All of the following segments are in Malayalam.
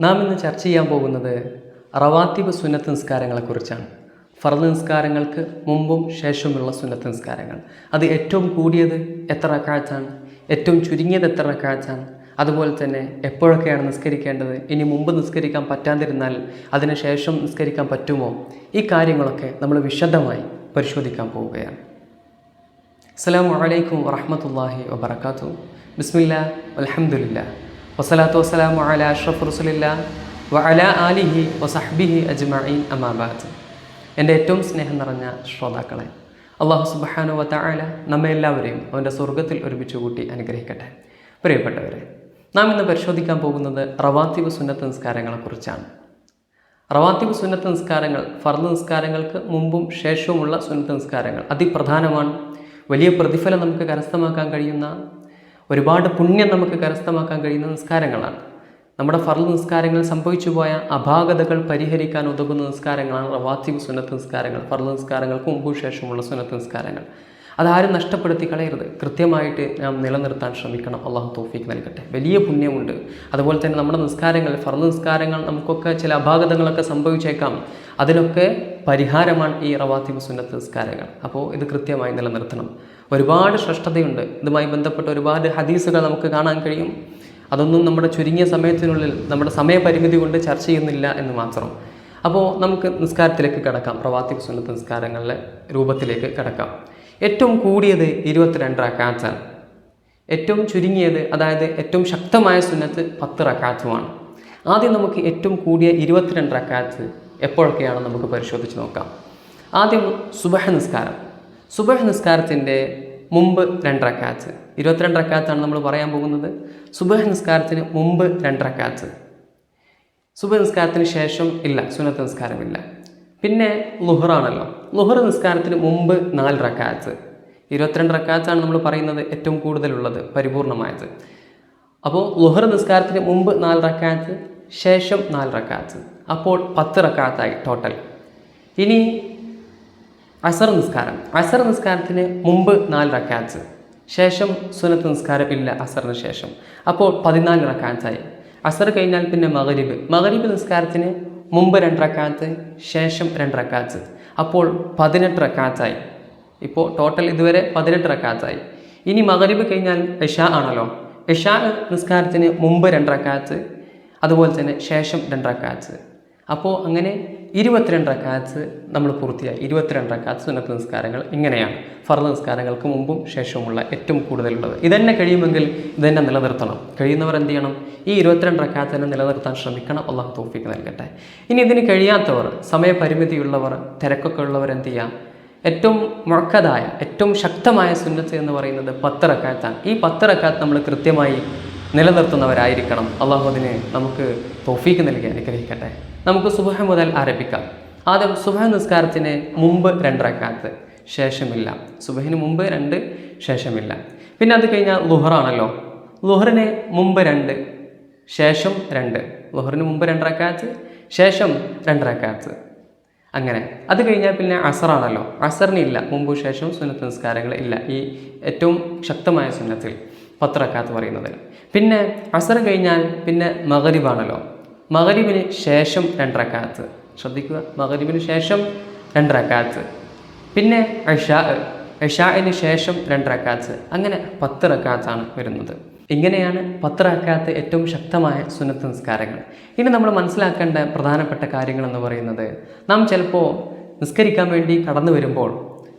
നാം ഇന്ന് ചർച്ച ചെയ്യാൻ പോകുന്നത് റവാത്തിബ് സുന്നത്ത് നിസ്കാരങ്ങളെക്കുറിച്ചാണ് ഫർദ് നിസ്കാരങ്ങൾക്ക് മുമ്പും ശേഷമുള്ള സുന്നത്ത് നിസ്കാരങ്ങൾ. അത് ഏറ്റവും കൂടിയത് എത്ര റക്കാഴ്ചാണ് ഏറ്റവും ചുരുങ്ങിയത് എത്ര റക്കാഴ്ചാണ് അതുപോലെ തന്നെ എപ്പോഴൊക്കെയാണ് നിസ്കരിക്കേണ്ടത്? ഇനി മുമ്പ് നിസ്കരിക്കാൻ പറ്റാതിരുന്നാൽ അതിന് ശേഷം നിസ്കരിക്കാൻ പറ്റുമോ? ഈ കാര്യങ്ങളൊക്കെ നമ്മൾ വിശദമായി പരിശോധിക്കാൻ പോവുകയാണ്. അസ്സലാമു അലൈക്കും വറഹമത്തല്ലാഹി വബർക്കാത്തു ബിസ്മില്ല അൽഹംദുലില്ലാ. വസ്സലാത്തു വസ്സലാമു അല അഷ്റഫ് റസുലില്ല വ അല ആലിഹി വസഹ്ബിഹി അജ്മഈൻ അമാബാദ് എന്റെ ഏറ്റവും സ്നേഹം നിറഞ്ഞ ശ്രോതാക്കളെ അള്ളാഹു സുബ്ഹാനഹു വ തആല നമ്മെ എല്ലാവരെയും അവന്റെ സ്വർഗത്തിൽ ഒരുമിച്ച് കൂട്ടി അനുഗ്രഹിക്കട്ടെ. പ്രിയപ്പെട്ടവരെ നാം ഇന്ന് പരിശോധിക്കാൻ പോകുന്നത് റവാത്തിബ് സുന്നത്ത് നിസ്കാരങ്ങളെക്കുറിച്ചാണ്. റവാത്തിബ് സുന്നത്ത് നിസ്കാരങ്ങൾ ഫർദ് നിസ്കാരങ്ങൾക്ക് മുമ്പും ശേഷവുമുള്ള സുന്നത്ത് നിസ്കാരങ്ങൾ അതിപ്രധാനമാണ്. വലിയ പ്രതിഫലം നമുക്ക് കരസ്ഥമാക്കാൻ കഴിയുന്ന ഒരുപാട് പുണ്യം നമുക്ക് കരസ്ഥമാക്കാൻ കഴിയുന്ന നിസ്കാരങ്ങളാണ്. നമ്മുടെ ഫറൽ നിസ്കാരങ്ങൾ സംഭവിച്ചു പോയ അപാകതകൾ പരിഹരിക്കാൻ ഉതകുന്ന നിസ്കാരങ്ങളാണ് റവാത്തിബ് സുന്നത്ത് നിസ്കാരങ്ങൾ ഫറൽ നിസ്കാരങ്ങൾക്ക് മുമ്പും ശേഷമുള്ള സുന്നത്ത് നിസ്കാരങ്ങൾ. അതാരും നഷ്ടപ്പെടുത്തി കളയരുത്. കൃത്യമായിട്ട് നാം നിലനിർത്താൻ ശ്രമിക്കണം. അള്ളാഹു തോഫീക്ക് നൽകട്ടെ. വലിയ പുണ്യമുണ്ട്. അതുപോലെ തന്നെ നമ്മുടെ നിസ്കാരങ്ങൾ ഫർദ് നിസ്കാരങ്ങൾ നമുക്കൊക്കെ ചില അപാകതങ്ങളൊക്കെ സംഭവിച്ചേക്കാം. അതിനൊക്കെ പരിഹാരമാണ് ഈ റവാത്തിബ് സുന്നത്ത് നിസ്കാരങ്ങൾ. അപ്പോൾ ഇത് കൃത്യമായി നിലനിർത്തണം. ഒരുപാട് ശ്രേഷ്ഠതയുണ്ട്. ഇതുമായി ബന്ധപ്പെട്ട ഒരുപാട് ഹദീസുകൾ നമുക്ക് കാണാൻ കഴിയും. അതൊന്നും നമ്മുടെ ചുരുങ്ങിയ സമയത്തിനുള്ളിൽ നമ്മുടെ സമയപരിമിതി കൊണ്ട് ചർച്ച ചെയ്യുന്നില്ല എന്ന് മാത്രം. അപ്പോൾ നമുക്ക് നിസ്കാരത്തിലേക്ക് കിടക്കാം. പ്രവാത്തി സുന്നത്ത് നിസ്കാരങ്ങളുടെ രൂപത്തിലേക്ക് കിടക്കാം. ഏറ്റവും കൂടിയത് ഇരുപത്തിരണ്ട് റക്കാത്താണ്. ഏറ്റവും ചുരുങ്ങിയത് അതായത് ഏറ്റവും ശക്തമായ സുന്നത്ത് പത്ത് റക്കാത്തുമാണ്. ആദ്യം നമുക്ക് ഏറ്റവും കൂടിയ ഇരുപത്തിരണ്ട് റക്കാത്ത് എപ്പോഴൊക്കെയാണ് നമുക്ക് പരിശോധിച്ച് നോക്കാം. ആദ്യം സുബഹ നിസ്കാരം. സുബഹ നിസ്കാരത്തിന്റെ മുമ്പ് രണ്ട് റക്കാത്ത്. ഇരുപത്തിരണ്ട് റക്കാത്താണ് നമ്മൾ പറയാൻ പോകുന്നത്. സുബഹ നിസ്കാരത്തിന് മുമ്പ് രണ്ട് റക്കാത്ത്. സുബഹ നിസ്കാരത്തിന് ശേഷം ഇല്ല സുന്നത്ത് നിസ്കാരമില്ല. പിന്നെ ലുഹറാണല്ലോ. ലുഹർ നിസ്കാരത്തിന് മുമ്പ് നാല് റക്കാറ്റ്സ് ഇരുപത്തിരണ്ട് ആണ് നമ്മൾ പറയുന്നത് ഏറ്റവും കൂടുതലുള്ളത് പരിപൂർണമായത്. അപ്പോൾ ലുഹർ നിസ്കാരത്തിന് മുമ്പ് നാല് റക്കാത്ത് ശേഷം നാല് റക്കാറ്റ്സ് അപ്പോൾ പത്ത് റക്കാത്തായി ടോട്ടൽ ഇനി അസർ നിസ്കാരം. അസർ നിസ്കാരത്തിന് മുമ്പ് നാല് റക്കാറ്റ്സ് ശേഷം സുനത്ത് നിസ്കാരം ഇല്ല അസറിന് ശേഷം. അപ്പോൾ പതിനാല് റക്കാത്തായി അസർ കഴിഞ്ഞാൽ പിന്നെ മകരീബ് മകരീബ് നിസ്കാരത്തിന് മുമ്പ് രണ്ട് റക്കാത്ത് ശേഷം രണ്ട് റക്കാത്ത് അപ്പോൾ പതിനെട്ട് റക്കാത്തായി ഇപ്പോൾ ടോട്ടൽ ഇതുവരെ പതിനെട്ട് റക്കാത്തായി ഇനി മകരീബ് കഴിഞ്ഞാൽ ഇഷ ആണല്ലോ. ഇഷ നിസ്കാരത്തിന് മുമ്പ് രണ്ട് റക്കാത്ത് അതുപോലെ തന്നെ ശേഷം രണ്ട് റക്കാത്ത് അപ്പോൾ അങ്ങനെ ഇരുപത്തിരണ്ട് റക്കാത്ത് നമ്മൾ പൂർത്തിയായി. ഇരുപത്തിരണ്ട് റക്കാത്ത് സുന്നത്ത് നിസ്കാരങ്ങൾ ഇങ്ങനെയാണ്. ഫർദ് നിസ്കാരങ്ങൾക്ക് മുമ്പും ശേഷവുമുള്ള ഏറ്റവും കൂടുതലുള്ളത്. ഇതന്നെ കഴിയുമെങ്കിൽ ഇതന്നെ നിലനിർത്തണം. കഴിയുന്നവർ എന്ത് ചെയ്യണം? ഈ ഇരുപത്തിരണ്ട് റക്കാത്ത് തന്നെ നിലനിർത്താൻ ശ്രമിക്കണം. അള്ളാഹു തോഫിക്ക് നൽകട്ടെ. ഇനി ഇതിന് കഴിയാത്തവർ സമയപരിമിതിയുള്ളവർ തിരക്കൊക്കെ ഉള്ളവർ എന്ത് ചെയ്യാം? ഏറ്റവും മുഴക്കതായ ഏറ്റവും ശക്തമായ സുന്നത്ത് എന്ന് പറയുന്നത് പത്ത് റക്കാത്താണ്. ഈ പത്ത് റക്കാത്ത് നമ്മൾ കൃത്യമായി നിലനിർത്തുന്നവരായിരിക്കണം. അള്ളാഹു അതിന് നമുക്ക് തോഫീക്ക് നൽകി അനുഗ്രഹിക്കട്ടെ. നമുക്ക് സുബഹ മുതൽ ആരംഭിക്കാം. ആദ്യം സുബഹ നിസ്കാരത്തിന് മുമ്പ് രണ്ടരക്കാലത്ത് ശേഷമില്ല. സുബഹിന് മുമ്പ് രണ്ട് ശേഷമില്ല. പിന്നെ അത് കഴിഞ്ഞാൽ ലുഹറാണല്ലോ. ലുഹറിന് മുമ്പ് രണ്ട് ശേഷം രണ്ട്. ലുഹറിന് മുമ്പ് രണ്ടരക്കാലത്ത് ശേഷം രണ്ടരക്കാലത്ത് അങ്ങനെ. അത് കഴിഞ്ഞാൽ പിന്നെ അസറാണല്ലോ. അസറിന് ഇല്ല മുമ്പ് ശേഷം സുന്നത്ത് നിസ്കാരങ്ങൾ ഇല്ല. ഈ ഏറ്റവും ശക്തമായ സുന്നത്തിൽ. പത്രക്കാത്ത് പറയുന്നത്. പിന്നെ അസർ കഴിഞ്ഞാൽ പിന്നെ മകരിവാണല്ലോ മകരിവിന് ശേഷം രണ്ടരക്കാത്ത്. ശ്രദ്ധിക്കുക മകരിവിന് ശേഷം രണ്ടരക്കാത്ത്. പിന്നെ അഷാ അഷാഇന് ശേഷം രണ്ടരക്കാത്ത്. അങ്ങനെ പത്ത് റക്കാത്താണ് വരുന്നത്. ഇങ്ങനെയാണ് പത്ത് റക്കാത്ത് ഏറ്റവും ശക്തമായ സുന്നത്ത് നിസ്കാരങ്ങൾ. ഇനി നമ്മൾ മനസ്സിലാക്കേണ്ട പ്രധാനപ്പെട്ട കാര്യങ്ങൾ എന്ന് പറയുന്നത് നാം ചിലപ്പോൾ നിസ്കരിക്കാൻ വേണ്ടി കടന്നു വരുമ്പോൾ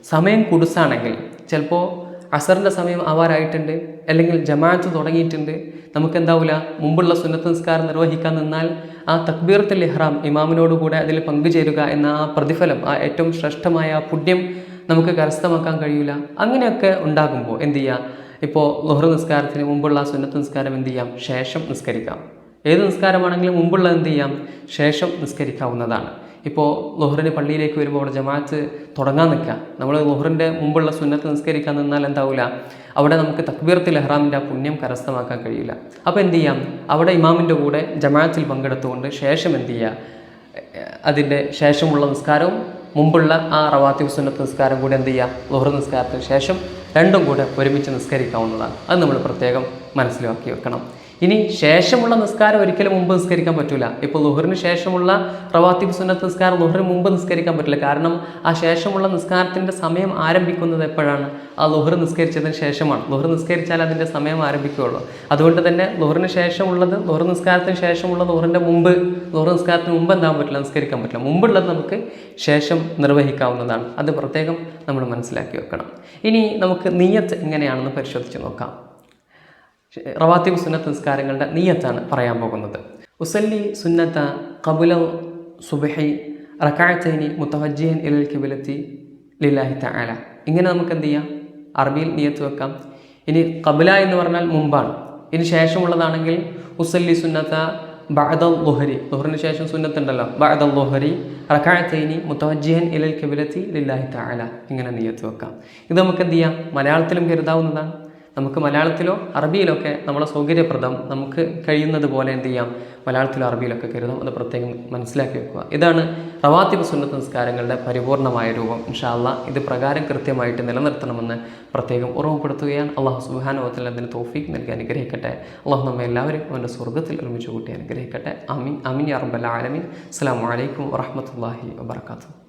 സമയം കുടുസാണെങ്കിൽ ചിലപ്പോൾ അസറിന്റെ സമയം ആവാറായിട്ടുണ്ട് അല്ലെങ്കിൽ ജമാഅത്ത് തുടങ്ങിയിട്ടുണ്ട്. നമുക്ക് എന്താവില്ല മുമ്പുള്ള സുന്നത്ത് നിസ്കാരം നിർവഹിക്കാൻ നിന്നാൽ ആ തക്ബീറത്തുൽ ഇഹ്റാം ഇമാമിനോട് കൂടെ അതിൽ പങ്കുചേരുക എന്ന ആ പ്രതിഫലം ആ ഏറ്റവും ശ്രേഷ്ഠമായ പുണ്യം നമുക്ക് കരസ്ഥമാക്കാൻ കഴിയില്ല അങ്ങനെയൊക്കെ ഉണ്ടാകുമ്പോൾ എന്ത് ചെയ്യുക ഇപ്പോൾ ലുഹർ നിസ്കാരത്തിന് മുമ്പുള്ള സുന്നത്ത് നിസ്കാരം എന്ത് ചെയ്യാം? ശേഷം നിസ്കരിക്കാം. ഏത് നിസ്കാരമാണെങ്കിലും മുമ്പുള്ള എന്ത് ചെയ്യാം? ശേഷം നിസ്കരിക്കാവുന്നതാണ്. ഇപ്പോൾ ലുഹറിന് പള്ളിയിലേക്ക് വരുമ്പോൾ അവിടെ ജമാഅത്ത് തുടങ്ങാൻ നിൽക്കുക. നമ്മൾ ലുഹറിന്റെ മുമ്പുള്ള സുന്നത്ത് നിസ്കരിക്കാൻ നിന്നാൽ എന്താവില്ല അവിടെ നമുക്ക് തക്ബീർത്തിൽ എഹ്റാമിന്റെ ആ പുണ്യം കരസ്ഥമാക്കാൻ കഴിയില്ല. അപ്പോൾ എന്ത് ചെയ്യാം? അവിടെ ഇമാമിന്റെ കൂടെ ജമാഅത്തിൽ പങ്കെടുത്തുകൊണ്ട് ശേഷം എന്ത് ചെയ്യുക അതിന്റെ ശേഷമുള്ള നിസ്കാരവും മുമ്പുള്ള ആ റവാത്തിബ് സുന്നത്ത് നിസ്കാരം കൂടി എന്ത് ചെയ്യുക ലുഹർ നിസ്കാരത്തിന് ശേഷം രണ്ടും കൂടെ ഒരുമിച്ച് നിസ്കരിക്കാവുന്നതാണ്. അത് നമ്മൾ പ്രത്യേകം മനസ്സിലാക്കി വെക്കണം. ഇനി ശേഷമുള്ള നിസ്കാരം ഒരിക്കലും മുമ്പ് നിസ്കരിക്കാൻ പറ്റില്ല ഇപ്പോൾ ലുഹറിന് ശേഷമുള്ള റവാത്തിബ് സുന്നത്ത് നിസ്കാരം ലുഹറിന് മുമ്പ് നിസ്കരിക്കാൻ പറ്റില്ല. കാരണം ആ ശേഷമുള്ള നിസ്കാരത്തിന്റെ സമയം ആരംഭിക്കുന്നത് എപ്പോഴാണ്? ആ ലുഹർ നിസ്കരിച്ചതിന് ശേഷമാണ്. ലുഹർ നിസ്കരിച്ചാൽ അതിന്റെ സമയം ആരംഭിക്കുകയുള്ളൂ. അതുകൊണ്ട് തന്നെ ലുഹറിന് ശേഷമുള്ളത് ലുഹർ നിസ്കാരത്തിന് ശേഷമുള്ള ലുഹറിന്റെ മുമ്പ് ലുഹർ നിസ്കാരത്തിന് മുമ്പ് എന്താകാൻ പറ്റില്ല? നിസ്കരിക്കാൻ പറ്റില്ല. മുമ്പുള്ളത് നമുക്ക് ശേഷം നിർവഹിക്കാവുന്നതാണ്. അത് പ്രത്യേകം നമ്മൾ മനസ്സിലാക്കി വെക്കണം. ഇനി നമുക്ക് നീയത്ത് എങ്ങനെയാണെന്ന് പരിശോധിച്ച് നോക്കാം. റവാത്തിബ് സുന്നത്ത് നിസ്കാരങ്ങളുടെ നീയത്താണ് പറയാൻ പോകുന്നത്. ഉസല്ലി സുന്നത്ത കബുല സുബഹി റക്കാഴ്ചൈനി മുത്തവജ്ജിയൻ ഇലൽ കിബിലത്തി ലില്ലാഹി തആല. ഇങ്ങനെ നമുക്ക് എന്ത് ചെയ്യാം? അറബിയിൽ നീയത്ത് വെക്കാം. ഇനി കബുല എന്ന് പറഞ്ഞാൽ മുമ്പാണ്. ഇനി ശേഷമുള്ളതാണെങ്കിൽ ഉസല്ലി സുന്നത്ത ബഅദൽ ലുഹരി. ലുഹറിന് ശേഷം സുന്നത്ത് ബഅദൽ ബഅദ ലുഹരി റക്കാഴ്ചൈനി മുത്തവജ്ജിയൻ ഇലൽ കിബിലത്തി ലില്ലാഹി തആല. ഇങ്ങനെ നീയത്ത് വെക്കാം. ഇത് നമുക്ക് എന്ത് ചെയ്യാം? മലയാളത്തിലും കരുതാവുന്നതാണ്. നമുക്ക് മലയാളത്തിലോ അറബിയിലൊക്കെ നമ്മളെ സൗകര്യപ്രദം നമുക്ക് കഴിയുന്നത് പോലെ എന്ത് ചെയ്യാം? മലയാളത്തിലോ അറബിയിലൊക്കെ കരുതാം. അത് പ്രത്യേകം മനസ്സിലാക്കി വെക്കുക. ഇതാണ് റവാത്തിബ് സുന്നത്ത് നിസ്കാരങ്ങളുടെ പരിപൂർണമായ രൂപം. ഇൻഷാല്ല ഇത് പ്രകാരം കൃത്യമായിട്ട് നിലനിർത്തണമെന്ന് പ്രത്യേകം ഓർമ്മപ്പെടുത്തുകയാണ്. അള്ളാഹു സുബാനോത്തിൽ അതിന് തോഫീക്ക് നൽകി അനുഗ്രഹിക്കട്ടെ. അള്ളാഹു നമ്മെ എല്ലാവരും അവന്റെ സ്വർഗത്തിൽ ഒരുമിച്ച് കൂട്ടി അനുഗ്രഹിക്കട്ടെ. അമീൻ അമീൻ അറബല്ല ആലമീൻ. അസ്സാം വലൈക്കും വറഹമത്തല്ലാഹി വാബർക്കാത്തു